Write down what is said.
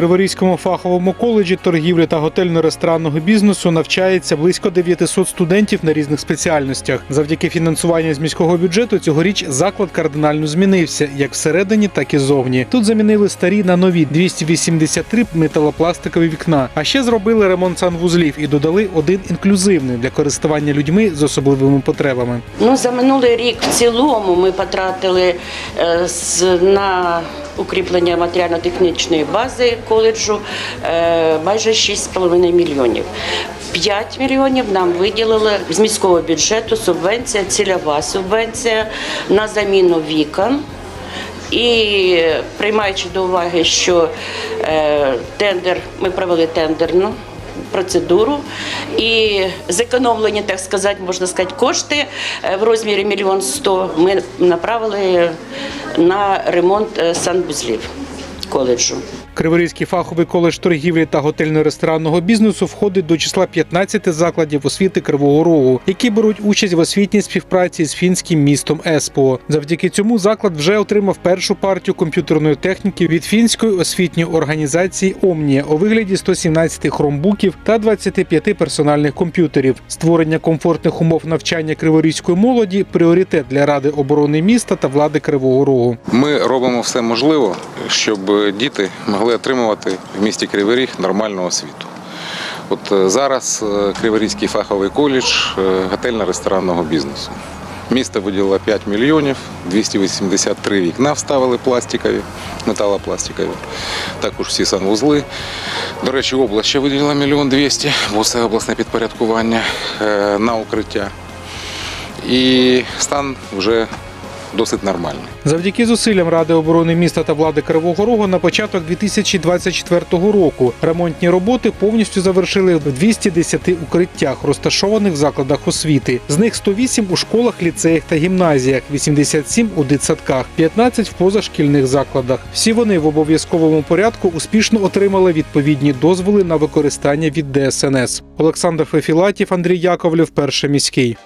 Криворізькому фаховому коледжі торгівлі та готельно-ресторанного бізнесу навчається близько 900 студентів на різних спеціальностях. Завдяки фінансуванню з міського бюджету цьогоріч заклад кардинально змінився як всередині, так і зовні. Тут замінили старі на нові 283 металопластикові вікна. А ще зробили ремонт санвузлів і додали один інклюзивний для користування людьми з особливими потребами. Ну, за минулий рік в цілому ми потратили е, з- на укріплення матеріально-технічної бази коледжу е, майже 6,5 мільйонів. 5 мільйонів нам виділили з міського бюджету субвенція, цільова субвенція на заміну вікон. І приймаючи до уваги, що е, тендер, ми провели тендерну процедуру і зекономлені, так сказати, можна сказати, кошти е, в розмірі мільйон сто ми направили на ремонт санбузлів. санвузлів коледжу. Криворізький фаховий коледж торгівлі та готельно-ресторанного бізнесу входить до числа 15 закладів освіти Кривого Рогу, які беруть участь в освітній співпраці з фінським містом Еспо. Завдяки цьому заклад вже отримав першу партію комп'ютерної техніки від фінської освітньої організації Омнія у вигляді 117 хромбуків та 25 персональних комп'ютерів. Створення комфортних умов навчання криворізької молоді пріоритет для ради оборони міста та влади Кривого Рогу. Ми робимо все можливе, щоб діти могли отримувати в місті Кривий Ріг нормальну освіту. От е, зараз е, Криворізький фаховий коледж е, готельно-ресторанного бізнесу. Місто виділило 5 мільйонів, 283 вікна вставили пластикові, металопластикові. Також всі санвузли. До речі, область ще виділила мільйон 200, бо це обласне підпорядкування на укриття. І стан вже досить нормальний. Завдяки зусиллям Ради оборони міста та влади Кривого Рогу на початок 2024 року ремонтні роботи повністю завершили в 210 укриттях, розташованих в закладах освіти. З них 108 у школах, ліцеях та гімназіях, 87 у дитсадках, 15 в позашкільних закладах. Всі вони в обов'язковому порядку успішно отримали відповідні дозволи на використання від ДСНС. Олександр Фефілатів, Андрій Яковлев, перший міський.